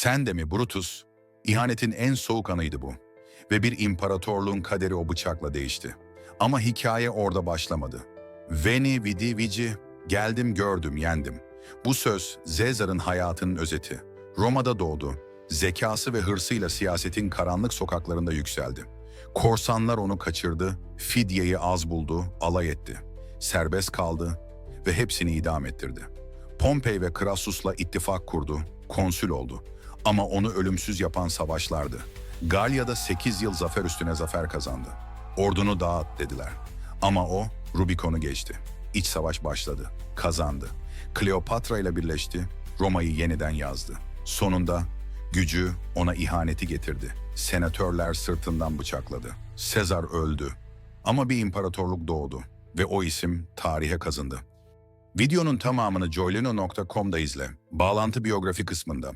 Sen de mi Brutus? İhanetin en soğuk anıydı bu. Ve bir imparatorluğun kaderi o bıçakla değişti. Ama hikaye orada başlamadı. Veni vidi vici, geldim gördüm yendim. Bu söz Sezar'ın hayatının özeti. Roma'da doğdu. Zekası ve hırsıyla siyasetin karanlık sokaklarında yükseldi. Korsanlar onu kaçırdı, fidyeyi az buldu, alay etti. Serbest kaldı ve hepsini idam ettirdi. Pompey ve Crassus'la ittifak kurdu, konsül oldu. Ama onu ölümsüz yapan savaşlardı. Galya'da 8 yıl zafer üstüne zafer kazandı. Ordunu dağıt dediler. Ama o Rubikon'u geçti. İç savaş başladı, kazandı. Kleopatra ile birleşti, Roma'yı yeniden yazdı. Sonunda gücü ona ihaneti getirdi. Senatörler sırtından bıçakladı. Sezar öldü. Ama bir imparatorluk doğdu ve o isim tarihe kazındı. Videonun tamamını joylino.com'da izle. Bağlantı biyografi kısmında.